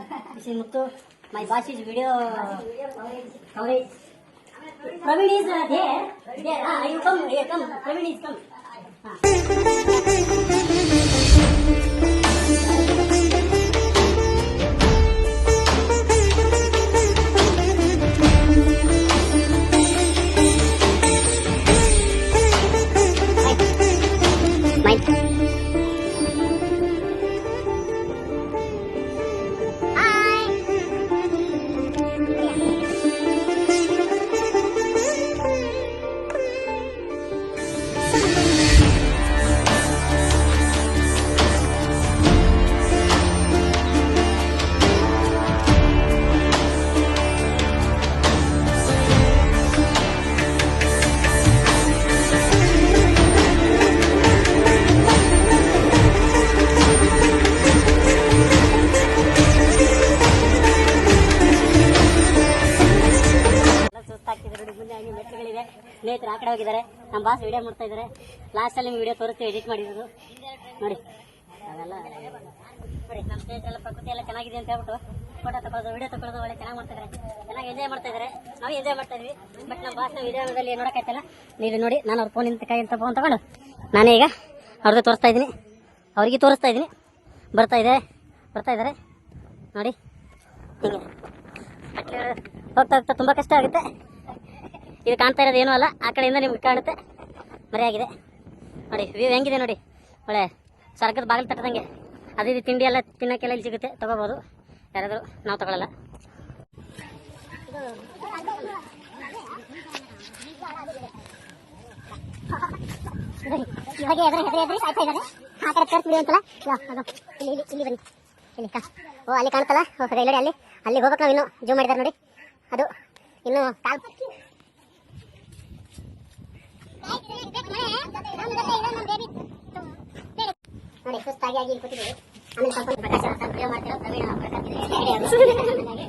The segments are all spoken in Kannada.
Muttu. My boss is video coverage. Praveen is uh, there. There. Ah, you come. Here, come. Praveen is come. Ah. ಹಂಗೆ ಮೆಟ್ಲುಗಳಿದೆ ಸ್ನೇಹಿತರು ಆ ಕಡೆ ಹೋಗಿದ್ದಾರೆ. ನಮ್ಮ ಬಾಸ್ ವಿಡಿಯೋ ಮಾಡ್ತಾ ಇದ್ದಾರೆ. ಲಾಸ್ಟ್ ಅಲ್ಲಿ ವಿಡಿಯೋ ತೋರಿಸ್ತೀವಿ ಎಡಿಟ್ ಮಾಡಿರೋದು. ನೋಡಿ. ಅದೆಲ್ಲ ನೋಡಿ, ನಮ್ಮ ಸ್ನೇಹಿತರೆಲ್ಲ ಪ್ರಕೃತಿ ಎಲ್ಲ ಚೆನ್ನಾಗಿದೆ ಅಂತ ಹೇಳ್ಬಿಟ್ಟು ಫೋಟೋ ತಗೊಳ್ಳೋದು ವಿಡಿಯೋ ತಗೊಳ್ಳೋದು ಒಳ್ಳೆ ಚೆನ್ನಾಗಿ ಮಾಡ್ತಾ ಇದ್ದಾರೆ ಚೆನ್ನಾಗಿ ಎಂಜಾಯ್ ಮಾಡ್ತಾ ಇದ್ದಾರೆ. ನಾವು ಎಂಜಾಯ್ ಮಾಡ್ತಾ ಇದ್ವಿ. ಬಟ್ ನಮ್ಮ ಬಾಸ್ನ ವಿಡಿಯೋದಲ್ಲಿ ನೋಡೋಕ್ಕಾಯ್ತಲ್ಲ? ನೀವು ನೋಡಿ, ನಾನು ಅವ್ರ ಫೋನಿಂದ ಕೈ ಅಂತ ಫೋನ್ ತಗೊಂಡು ನಾನೇ ಈಗ ಅವ್ರದ್ದು ತೋರಿಸ್ತಾ ಇದ್ದೀನಿ. ಅವ್ರಿಗೆ ತೋರಿಸ್ತಾ ಇದ್ದೀನಿ. ಬರ್ತಾ ಇದೆ, ಬರ್ತಾ ಇದ್ದಾರೆ. ನೋಡಿ. ಹೀಗೆ. ಹೋಗ್ತಾ ಹೋಗ್ತಾ ತುಂಬ ಕಷ್ಟ ಆಗುತ್ತೆ. ಇದು ಕಾಣ್ತಾ ಇರೋದು ಏನೂ ಅಲ್ಲ. ಆ ಕಡೆಯಿಂದ ನಿಮ್ಗೆ ಕಾಣುತ್ತೆ. ಮರೆಯಾಗಿದೆ. ನೋಡಿ, ವ್ಯೂ ಹೆಂಗಿದೆ ನೋಡಿ. ಒಳ್ಳೆ ಸ್ವರ್ಗದ ಬಾಗಿಲು ತಟ್ಟದಂಗೆ. ಅದು ಇದು ತಿಂಡಿ ಎಲ್ಲ ತಿನ್ನೋಕ್ಕೆಲ್ಲ ಇಲ್ಲಿ ಸಿಗುತ್ತೆ. ತಗೋಬೋದು. ಯಾರಾದರೂ, ನಾವು ತಗೊಳ್ಳಲ್ಲ ಆ ಓ, ಅಲ್ಲಿ ಕಾಣ್ತಲ್ಲ ಓ, ರೈಲ್ವೆ ಅಲ್ಲಿ. ಅಲ್ಲಿ ಹೋಗ್ಬೇಕು ನಾವು ಇನ್ನು ಜೂಮ್ ಮಾಡಿದಾರೆ ನೋಡಿ. ಅದು, ಇನ್ನು ಕಾಲ್ ನೋಡಿ ಸುಸ್ತಾಗಿ ಆಗಿ ಇಲ್ಲಿ ಕೂತಿದ್ದೀವಿ ಆಮೇಲೆ ಸ್ವಲ್ಪ ಪ್ರಕಾಶ ಮಾಡ್ತಿರೋ ಪ್ರವೀಣ ಇದೆ.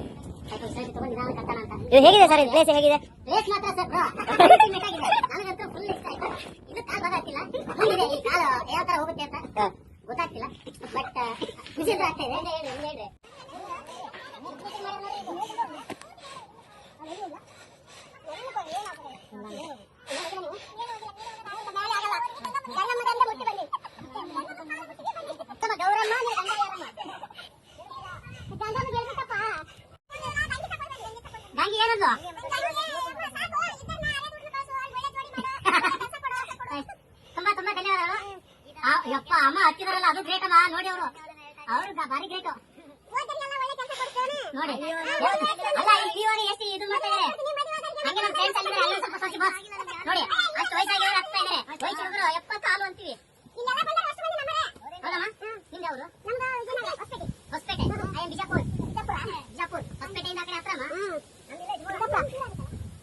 ಹೇಗಿದೆ ಸರ್? ಇದು ಪ್ಲೇಸ್ ಹೇಗಿದೆ? ಪ್ಲೇಸ್ ಮಾತ್ರ ಸರ್ ನನಗಂತೂ ಫುಲ್ ಇಷ್ಟ ಆಯ್ತು. ಇದು ಕಾಲ್ ಮುಂದಿದೆ ಈ ಕಾಲು ಯಾವ ತರ ಹೋಗುತ್ತೆ ಅಂತ ಗೊತ್ತಾಗ್ತಿಲ್ಲ. ಬಟ್ ಆಗ್ತಾ ಇದೆ. ಏನದು ತುಂಬಾ ತುಂಬಾ ಧನ್ಯವಾದಗಳು. ಯಪ್ಪ, ಅಮ್ಮ ಹತ್ತಿದಾರಲ್ಲ ಅದು ಗ್ರೇಟ್ ಅಮ್ಮ, ನೋಡಿ ಅವರು. ಅವರು ಭಾರಿ ಗ್ರೇಟ್ ನೋಡಿ. ಅಲ್ಲ, ಈ ಜೀವನ ಎಷ್ಟು ಇದು ಮಾಡ್ತಾ ಇದಾರೆ. ಹಂಗೆ ನಮ್ಮ ಫ್ರೆಂಡ್ಸ್ ಅಲ್ಲಿ ಅಲ್ಲಿ ಸ್ವಲ್ಪ ಬಾ ನೋಡಿ, ಅಷ್ಟು ವಯಸ್ಸಾಗಿರೋ ಆಗ್ತಾ ಇದಾರೆ. ವಯಸ್ಸು ಹುಡುಗರು ಎಪ್ಪತ್ತು ಹಾಲು ಅಂತೀವಿ. ಹೌದಮ್ಮ? ನಿಮ್ದು ಯಾವುದು? ಹೊಸಪೇಟೆ ಐ ಬಿಜಾಪುರ್ ಬಿಜಾಪುರ್ ಹೊಸಪೇಟೆಯಿಂದ ಆ ಕಡೆ ಹತ್ರಮ್ಮ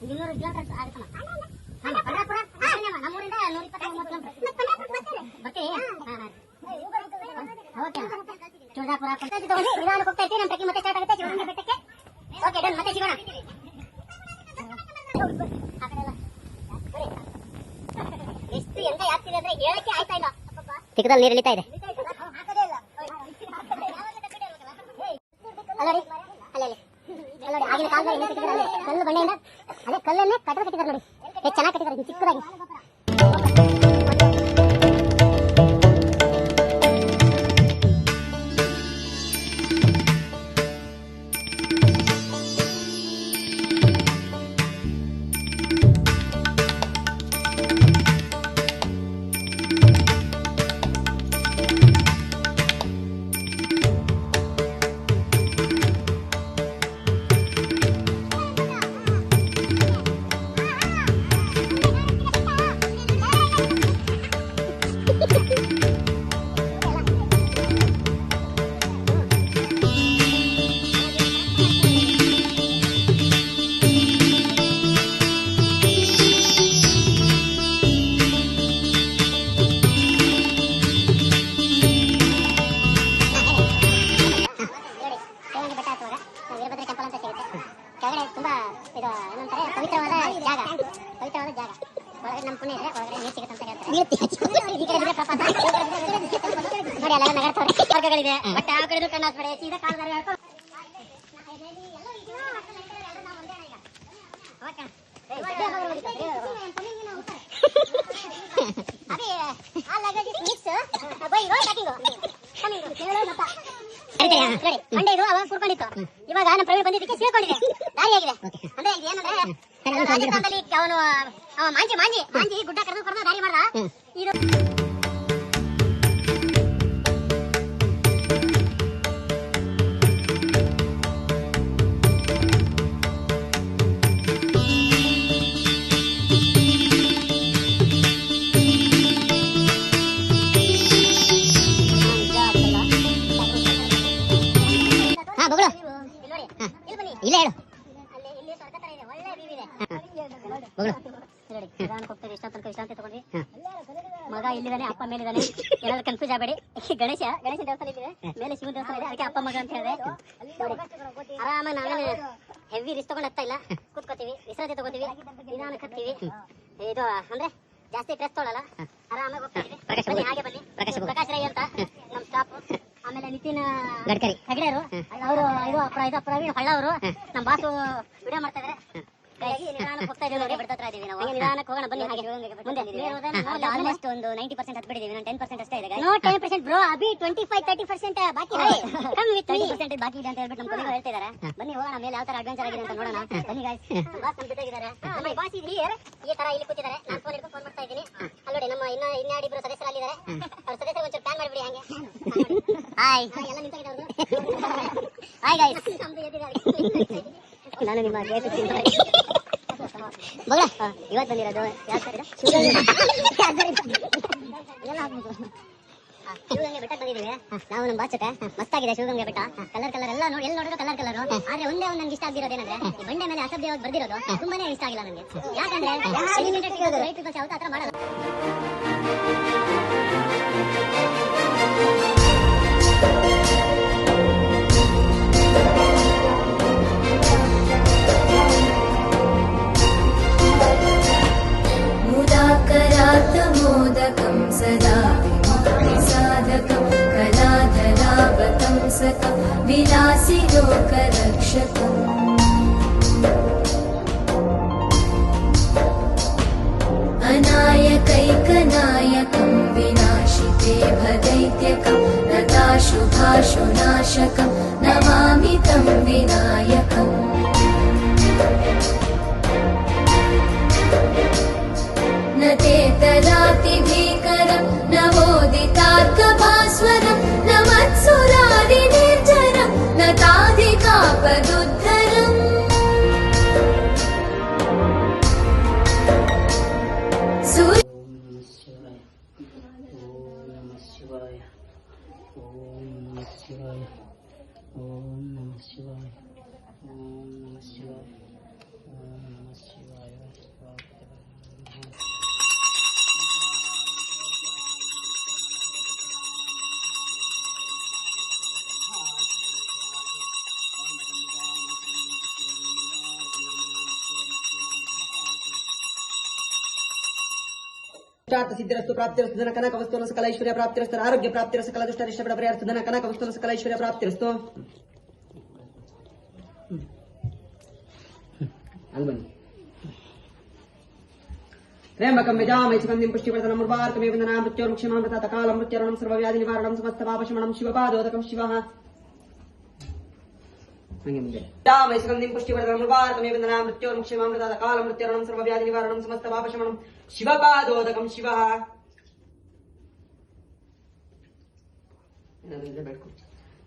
ಇನ್ನೂರು ಕಿಲೋಮೀಟರ್ ಆಗುತ್ತಮ್ಮ ಹಾಂ ಪಂಡ್ರಾಪುರ ಹಾಂ ನಮ್ಮೂರಿಂದ ನೂರ ಇಪ್ಪತ್ತೊಂಬತ್ತು ಕಿಲೋಮೀಟರ್ ಬರ್ತೀವಿ ಹಾಂ ಹಾಂ ಓಕೆ ಚೋದಾಪುರ ತಗೊಂಡು ನಿಧಾನಕ್ಕೆ ಹೋಗ್ತಾ ಇರ್ತೀವಿ ನಮ್ಮ ಟ್ರೆಕ್ಕಿಂಗ್ ಮತ್ತೆ ಸ್ಟಾರ್ಟ್ ಆಗುತ್ತೆ ಶಿವಗಂಗೆ ಬೆಟ್ಟಕ್ಕೆ ಓಕೆ ಡನ್ ಮತ್ತೆ ಸಿಗೋಣ ಆ ಕಡೆ ಎಲ್ಲ. ಎಷ್ಟು ಎಂತ ಆಗ್ತಿದೆ ಅಂದ್ರೆ ಹೇಳಕ್ಕೆ ಆಯ್ತಾ ಇಲ್ಲ ಚಿಕ್ಕದಲ್ಲಿ ನೀರು ಇಳಿತಾ ಇದೆ. ಅಲ್ಲೋಡಿ ಅಲ್ಲ ಆಗಿನ ಕಾಲದಲ್ಲಿ ಕಲ್ಲು ಬಂಡೆಯಿಂದ? ಅದೇ ಕಲ್ಲನ್ನೇ ಕಟ್ಟಡ ಕಟ್ಟಿದ್ದಾರೆ ನೋಡಿ. ಎಷ್ಟು ಚೆನ್ನಾಗಿ ಕಟ್ಟಿದ್ದಾರೆ ಚಿಕ್ಕದಾಗಿ. ಇದು ಅವಾಗ ಕೂರ್ಕೊಂಡಿತ್ತು. ಇವಾಗ ನಮ್ಮ ಪ್ರವೀಣ್ ಬಂದಿದ್ದಕ್ಕೆ ಸೇರ್ಕೊಂಡಿದೆ ದಾರಿ ಆಗಿದೆ. ಅಂದ್ರೆ ಏನಂದ್ರೆ ರಾಜಸ್ಥಾನದಲ್ಲಿ ಅವನು ಅವ ಮಾಂಜಿ ಮಾಂಜಿ ಮಾಂಜಿ ಗುಡ್ಡ ಕರೆದು ಕರೆದು ದಾರಿ ಮಾಡ್ದ. ಇದು ಹೋಗ್ತದೆ ಇಷ್ಟ ತನಕ ವಿಶ್ರಾಂತಿ ತಗೊಂಡ್ವಿ. ಮಗ ಇಲ್ಲಿದ್ದಾನೆ ಅಪ್ಪ ಮೇಲಿದ್ದಾನೆ. ಏನಾದ್ರು ಕನ್ಫ್ಯೂಸ್ ಆಗಬೇಡಿ. ಗಣೇಶ ಗಣೇಶ ದೇವಸ್ಥಾನ ಇದ್ದೀವಿ ಮೇಲೆ ಶಿವ ದೇವಸ್ಥಾನ ಇದೆ. ಅದಕ್ಕೆ ಅಪ್ಪ ಮಗ ಅಂತ ಹೇಳಿದೆ. ಆರಾಮ ನಾನು ನಾವೇನು ಹೆವಿ ರಿಸ್ ತಗೊಂಡು ಹತ್ತಾ ಇಲ್ಲ? ಕೂತ್ಕೋತೀವಿ ವಿಶ್ರಾಂತಿ ತಗೋತೀವಿ ನಿಧಾನ ಕತ್ತೀವಿ ಇದು ಅಂದ್ರೆ ಜಾಸ್ತಿ ಡ್ರೆಸ್ ತೊಗೊಳಲ್ಲ. ಆರಾಮಾಗಿ ಹಾಗೆ ಬನ್ನಿ. ಪ್ರಕಾಶ್ ರೈ ಅಂತ ನಮ್ಮ ಸ್ಟಾಪ್ ಆಮೇಲೆ ನಿತಿನ್ ಗಡ್ಕರಿ. ಹೆಗಡೆಯವರು ಅವರು ಇದು ಪ್ರವೀಣ್ ಹೊಳ್ಳ ಅವರು. ನಮ್ಮ ಬಾಸು ವಿಡಿಯೋ ಮಾಡ್ತಾ ಇದಾರೆ. ನಿಧಾನಕ್ಕೆ ಹೋಗೋಣ ಬನ್ನಿ ಹಾಗೆ. ಆಲ್ಮೋಸ್ಟ್ ಒಂದು ನೈಂಟಿ ಪರ್ಸೆಂಟ್ ಬಿಡಿದೀವಿ ನಾನು ಟೆನ್ ಪರ್ಸೆಂಟ್ ಅಷ್ಟೇ ಇದೆ ನೋ ಟೆನ್ ಪರ್ಸೆಂಟ್ ಬ್ರೋ ಅಭಿ ಟ್ವೆಂಟಿ ಫೈವ್ ತರ್ಟಿ ಪರ್ಸೆಂಟ್ ಬಾಕಿ ಕಮ್ ವಿತ್ ಪರ್ಸೆಂಟ್ ಬಾಕಿ ಇದೆ ಅಂತ ಹೇಳ್ಬಿಟ್ಟು ನಮ್ಮ ಕೊನೆಗೆ ಬನ್ನಿ ಹೋಗೋಣ ಮೇಲೆ ಯಾವ ತರ ಅಡ್ವೆಂಚರ್ ಆಗಿದೆ ಅಂತ ನೋಡೋಣ. ಬನ್ನಿ ಗಾಯ್ಸ್ ಬಾಸ್ ನಮ್ಮ ಜೊತೆಗಿದ್ದಾರೆ ನಮ್ಮ ಬಾಸ್ ಇಲ್ಲಿ. ಈ ತರ ಇಲ್ಲಿ ಕೂತಿದ್ದಾರೆ. ನಾನು ಫೋನ್ ಹಿಡ್ಕೊಂಡು ಫೋನ್ ಮಾಡ್ತಾ ಇದ್ದೀನಿ. ಅಲ್ಲೋಡಿ ನಮ್ಮ ಇನ್ನ ಇನ್ನಾಡಿಬ್ರು ಸದಸ್ಯರಲ್ಲಿದ್ದಾರೆ ಅವ್ರ ಸದಸ್ಯರು ಒಂಚೂರು ಪ್ಲಾನ್ ಮಾಡಿಬಿಡಿ ಹಂಗೆ. ಹಾಯ್ ಎಲ್ಲ ಹಾಯ್ ಗಾಯ್ಸ್ ನಾನು ನಿಮ್ಮ ಗೇಟ್ ಮಗಳ ಇವತ್ತು ಬಂದಿರೋದು ಯಾವ ಆ, ಶಿವಗಂಗೆ ಬೆಟ್ಟಕ್ಕೆ ಬಂದಿದ್ದೀವಿ ನಾವು ನಮ್ಮ ಬಾಚಕ. ಮಸ್ತಾಗಿದೆ ಶಿವಗಂಗೆ ಬೆಟ್ಟ. ಕಲರ್ ಕಲರ್ ಎಲ್ಲ ನೋಡಿ ಎಲ್ಲಿ ನೋಡಿದ್ರು ಕಲರ್ ಕಲರ್ ಆದ್ರೆ ಒಂದೇ ಒಂದು ನನ್ಗೆ ಇಷ್ಟ ಆಗಿರೋದು ಏನಂದ್ರೆ ಈ ಬಂಡೆ ಮೇಲೆ ಅಸಭ್ಯವಾಗಿ ಬರ್ದಿರೋದು ತುಂಬಾನೇ ಇಷ್ಟ ಆಗಿಲ್ಲ ನನಗೆ ಯಾಕಂದ್ರೆ ರೈಟ್ ಪೀಪಲ್ಸ್ ಯಾವತ್ತೂ ಆತರ ಮಾಡಲ್ಲ. अनायकैकनायकं विनाशिते भदैत्यकं नताशुभाशुनाशकं नमामि तं विनायकम् न मत्सुरादिनिर्जरं ಓಂ ನಮಃ ಶಿವಾಯ ಓಂ ನಮಃ ಶಿವಾಯ ಓಂ ನಮಃ ಶಿವಾಯ ಓಂ ನಮಃ ಶಿವಾಯ ಇಷ್ಟಾರ್ಥ ಸಿದ್ಧಿರಸ್ತು ಪ್ರಾಪ್ತಿರಸ್ತು ಧನ ಕನಕ ವಸ್ತುನ ಸಕಲ ಐಶ್ವರ್ಯ ಪ್ರಾಪ್ತಿರಸ್ತು ಆರೋಗ್ಯ ಪ್ರಾಪ್ತಿರಸ್ತು ಸಕಲ ದುಷ್ಟ ಇಷ್ಟ ಪರಿಹಾರಸ್ತು ಧನ ಕನಕ ವಸ್ತುನ ಸಕಲ ಐಶ್ವರ್ಯ ಪ್ರಾಪ್ತಿರಸ್ತು അൻപണി ത്രയംബകം ഗജാമൈസുഗന്ധിം പുഷ്ടിവർദ്ധനം ഉർവാർത്തമേവ നൃത്യോർമുക്ഷ്യമാം തഥാ തകാലം മൃത്യരണം സർവവ്യാധി നിവാരണം സമസ്തപാപശമണം ശിവപാദോദകം ശിവ. ൈസുഗന്ധിം പുഷ്ടിവർദ്ധനം ഉർവാർത്തമേവ നൃത്യോർമുക്ഷ്യമാം തഥാ തകാലം മൃത്യരണം സർവവ്യാധി നിവാരണം സമസ്തപാപശമണം ശിവപാദോദകം ശിവ.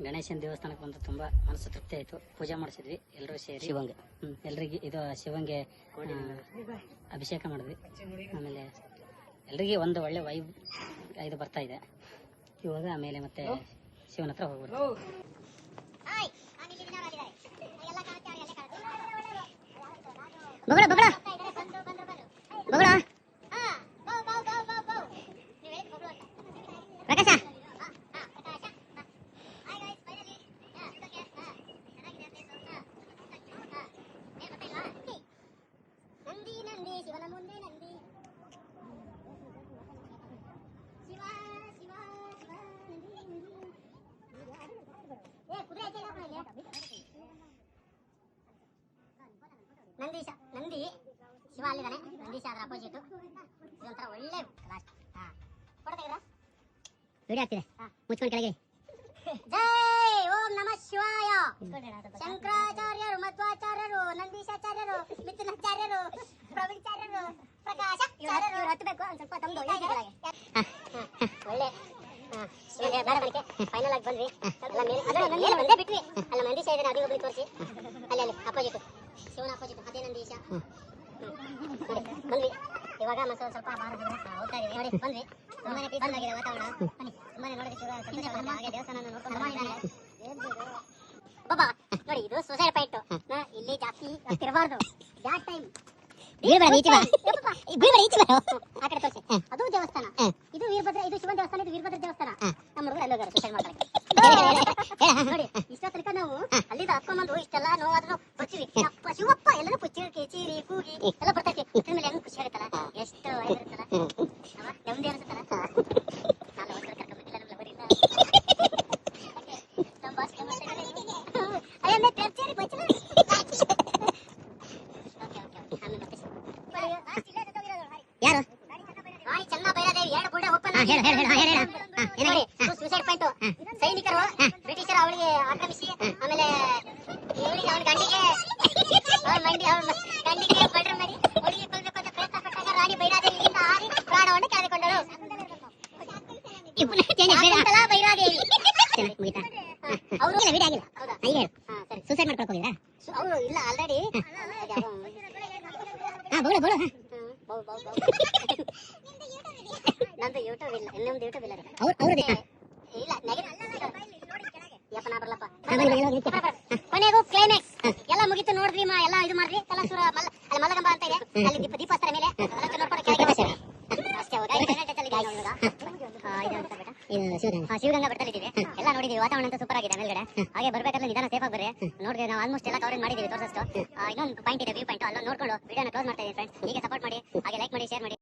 ಗಣೇಶನ ದೇವಸ್ಥಾನಕ್ಕೆ ಬಂದು ತುಂಬಾ ಮನಸ್ಸು ತೃಪ್ತಿ ಆಯ್ತು. ಪೂಜೆ ಮಾಡಿಸಿದ್ವಿ ಎಲ್ಲರೂ ಸೇರಿ. ಶಿವಂಗೆ. ಹ್ಮ್ ಎಲ್ರಿಗೆ ಇದು ಶಿವಂಗೆ ಆ, ಅಭಿಷೇಕ ಮಾಡಿದ್ವಿ. ಆಮೇಲೆ ಎಲ್ರಿಗೆ ಒಂದು ಒಳ್ಳೆ ವೈಬ್ ಇದು ಬರ್ತಾ ಇದೆ. ಇವಾಗ ಆಮೇಲೆ ಮತ್ತೆ ಶಿವನ ಹತ್ರ ಹೋಗ್ಬಿಡ್ತು ಪ್ರಕಾಶ ನಂದಿ ನಂದಿ ಶಿವನ ಮುಂದೆ ನಂದಿ ಶಿವ ಶಿವ ಶಿವ ನಂದಿ ಏ ಕುದುರೆ ಐತೆ ಇಲ್ಲ ಇಲ್ಲಿ ನಂದೀಶ ನಂದಿ. ಶಿವ ಅಲ್ಲಿದ್ದಾನೆ. ನಂದೀಶ ಅದ್ರ ಅಪೋಸಿಟ್ ಇದೊಂಥರ ಒಳ್ಳೆ ಲಾಸ್ಟ್ ಹಾ. ಫೋಟೋ ವಿಡಿಯೋ ಆಗ್ತಿದೆ ಮುಚ್ಕೊಂಡು ಕೆಳಗೆ. ಜೈ! ಓಂ ನಮಃ ಶಿವಾಯ. ಶಂಕರಾಚಾರ್ಯರು ಮಧ್ವಾಚಾರ್ಯರು ನಂದೀಶಾಚಾರ್ಯರು ಮಿಥುನಾಚಾರ್ಯರು ಪ್ರವೀಣಾಚಾರ್ಯರು ಪ್ರಕಾಶಾಚಾರ್ಯರು ಹತ್ತಬೇಕು ಒಂದ್ ಸ್ವಲ್ಪ ತಮ್ಮದು ಒಳ್ಳೆ. ಹ, ಶಿವನಿಗೆ ಫೈನಲ್ ಆಗಿ ಬಂದ್ವಿ. ಎಲ್ಲ ಮೇಲೆ ಮೇಲೆ ಬಂದೇ ಬಿಟ್ವಿ. ಅಲ್ಲ ನಂದೀಶ ಇದ್ದಾನೆ ಅದಿಗೆ ಒಬ್ರಿಗೆ ತೋರಿಸಿ. ಅಲ್ಲಿ ಅಲ್ಲಿ ಅಪೋಸಿಟ್ ಶಿವನ ಅಪೋಸಿಟ್ ಅದೇ ನಂದೀಶ ಹ್ಮ್. ನೋಡಿ, ಬಂದ್ವಿ ಇವಾಗ ಮತ್ತೆ ಸ್ವಲ್ಪ ಬಾರ ಹೋಗ್ತಾ ಇದೀವಿ. ನೋಡಿ ಬಂದ್ವಿ ತುಂಬಾನೇ ಪೀಸ್ ಆಗಿದೆ ವಾತಾವರಣ. ಬನ್ನಿ. ತುಂಬಾನೇ ನೋಡೋದಕ್ಕೆ ಇವಾಗ ಸಂತೋಷ ಹಾಗೆ ದೇವಸ್ಥಾನ ನೋಡ್ಕೊಂಡು ಬರ್ತಿದ್ದಾನೆ. ಬಾಬಾ ನೋಡಿ ಇದು ಸೂಸೈಡ್ ಪಾಯಿಂಟ್ ಇಲ್ಲಿ ಜಾಸ್ತಿ ಇರಬಾರ್ದು ಜಾಟ್ ಟೈಮ್ ಬೀಳ್ಬೇಡ ಈಚೆ ಬಾ. ಬೀಳ್ಬೇಡ ಈಚೆ ಬಾ. ಆ ಕಡೆ ತೋರಿಸಿ. ಅದು ದೇವಸ್ಥಾನ. ಇದು ವೀರಭದ್ರ ಇದು ಶಿವನ ದೇವಸ್ಥಾನ ಇದು ವೀರಭದ್ರ ದೇವಸ್ಥಾನ. ನಮ್ಮ ಹುಡುಗರು ಅಲ್ಲಿ ಹೋಗಾರೆ ಸೂಸೈಡ್ ಮಾಡ್ತಾರೆ ನೋಡಿ ಇಷ್ಟ ತನಕ ನಾವು ಅಲ್ಲಿಂದ ಹತ್ಕೊಂಡ್ಬಂದು ಇಷ್ಟೆಲ್ಲ ನೋವಾದ್ರೂ ಬರ್ತೀವಿ. ಅಪ್ಪ ಶಿವಪ್ಪ ಎಲ್ಲರೂ ಚೀರಿ ಕೂಗಿ ಎಲ್ಲ ಬರ್ತೈತಿ ಆಮೇಲೆ ಇವಳಿಗೆ ಅವನ ಗಂಡಿಗೆ ಅವಳ ಮಂಡಿ ಅವಳ ಗಂಡಿಗೆ ಮರ್ಡರ್ ಮಾಡಿ ಅವಳಿಗೆ ಕೊಲ್ಲಬೇಕು ಅಂತ ಪ್ರಯತ್ನ ಪಟ್ಟಾಗ ರಾಣಿ ಬೈರಾದೇವಿ ಇಲ್ಲಿಂದ ಹಾರಿ ಪ್ರಾಣವನ್ನು ಕಳೆದುಕೊಂಡಳು ಶಕುಂತಲ ಬೈರಾದೇವಿ ಮುಗಿತಾ ಅವರು ವಿಡಿಯೋ ಆಗಿಲ್ಲ ಹೌದಾ ಈಗ ಹೇಳು ಸರಿ ಸೂಸೈಡ್ ಮಾಡ್ಕೊಳಕ್ ಹೋಗಿದ್ರಾ ಅವರು ಇಲ್ಲ ಆಲ್ರೆಡಿ ಹಾ ಬೋಳು ಬೋಳು ನಂದು ಯೂಟ್ಯೂಬ್ ಇಲ್ಲ ಇನ್ನೊಂದು ಯೂಟ್ಯೂಬ್ ಇಲ್ಲ ಅವ್ರು ಅವ್ರದೇ ಇಲ್ಲ ಯಪ್ಪ ನಾ ಬರಲಪ್ಪ ಕೊನೆಗೂ ಕ್ಲೈಮ್ಯಾಕ್ಸ್ ಎಲ್ಲ ಮುಗಿತು ನೋಡ್ರಿ ಮಾ ಎಲ್ಲ ಇದು ಮಾಡಿದ್ವಿ. ಕಲಾಸುರ ಮಲ್ಲ ಅಲ್ಲಿ ಮಲ್ಲಗಂಬ ಅಂತ ಇದೆ. ಅಲ್ಲಿ ದೀಪ ದೀಪ ಹಚ್ತಾರೆ ಮೇಲೆ ಅದಕ್ಕೆ ನೋಡ್ಕೊಂಡು ಕೆಳಗೆ ಬರ್ತೇವೆ ಅಷ್ಟೇ ಹೋಗಿ ಶಿವಗಂಗಾ. ಬೆಟ್ಟದಲ್ಲಿ ಇದ್ದೀವಿ ಎಲ್ಲ ನೋಡಿದೀವಿ. ವಾತಾವರಣ ಅಂತ ಸೂಪರ್ ಆಗಿದೆ ಮೇಲ್ಗಡೆ. ಹಾಗೆ ಬರ್ಬೇಕಾದ್ರೆ ನಿಧಾನ ಸೇಫ್ ಆಗಿ ಬರ್ರಿ. ನೋಡಿದ್ರೆ ನಾವು ಆಲ್ಮೋಸ್ಟ್ ಎಲ್ಲ ಕವರ್ ಮಾಡಿದೀವಿ ತೋರಿಸಷ್ಟು ಇನ್ನೊಂದು ಪಾಯಿಂಟ್ ಇದೆ ವ್ಯೂ ಪಾಯಿಂಟ್ ಅಲ್ಲೊಂದು ನೋಡ್ಕೊಂಡು ವಿಡಿಯೋನ ಕ್ಲೋಸ್ ಮಾಡ್ತಾ ಇದ್ದೀನಿ ಫ್ರೆಂಡ್ಸ್ ಹೀಗೆ ಸಪೋರ್ಟ್ ಮಾಡಿ ಹಾಗೆ ಲೈಕ್ ಮಾಡಿ ಶೇರ್ ಮಾಡಿ.